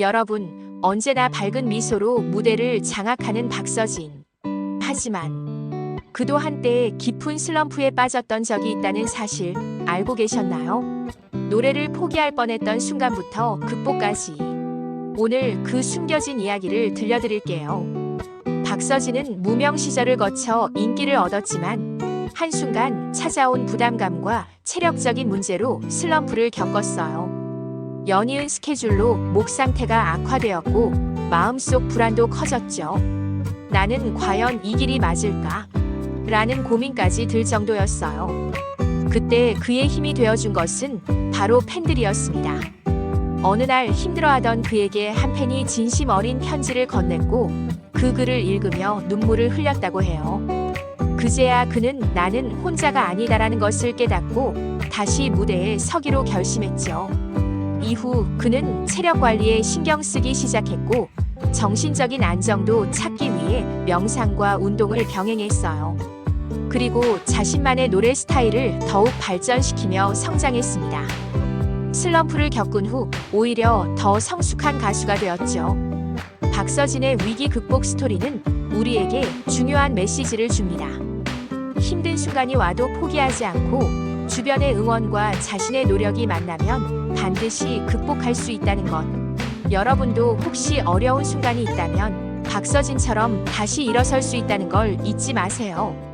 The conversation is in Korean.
여러분, 언제나 밝은 미소로 무대를 장악하는 박서진. 하지만 그도 한때 깊은 슬럼프에 빠졌던 적이 있다는 사실 알고 계셨나요? 노래를 포기할 뻔했던 순간부터 극복까지. 오늘 그 숨겨진 이야기를 들려드릴게요. 박서진은 무명 시절을 거쳐 인기를 얻었지만 한순간 찾아온 부담감과 체력적인 문제로 슬럼프를 겪었어요. 연이은 스케줄로 목 상태가 악화되었고 마음속 불안도 커졌죠. 나는 과연 이 길이 맞을까? 라는 고민까지 들 정도였어요. 그때 그의 힘이 되어준 것은 바로 팬들이었습니다. 어느 날 힘들어하던 그에게 한 팬이 진심 어린 편지를 건넸고 그 글을 읽으며 눈물을 흘렸다고 해요. 그제야 그는 나는 혼자가 아니다라는 것을 깨닫고 다시 무대에 서기로 결심했죠. 이후 그는 체력 관리에 신경 쓰기 시작했고 정신적인 안정도 찾기 위해 명상과 운동을 병행했어요. 그리고 자신만의 노래 스타일을 더욱 발전시키며 성장했습니다. 슬럼프를 겪은 후 오히려 더 성숙한 가수가 되었죠. 박서진의 위기 극복 스토리는 우리에게 중요한 메시지를 줍니다. 힘든 순간이 와도 포기하지 않고 주변의 응원과 자신의 노력이 만나면 반드시 극복할 수 있다는 것. 여러분도 혹시 어려운 순간이 있다면 박서진처럼 다시 일어설 수 있다는 걸 잊지 마세요.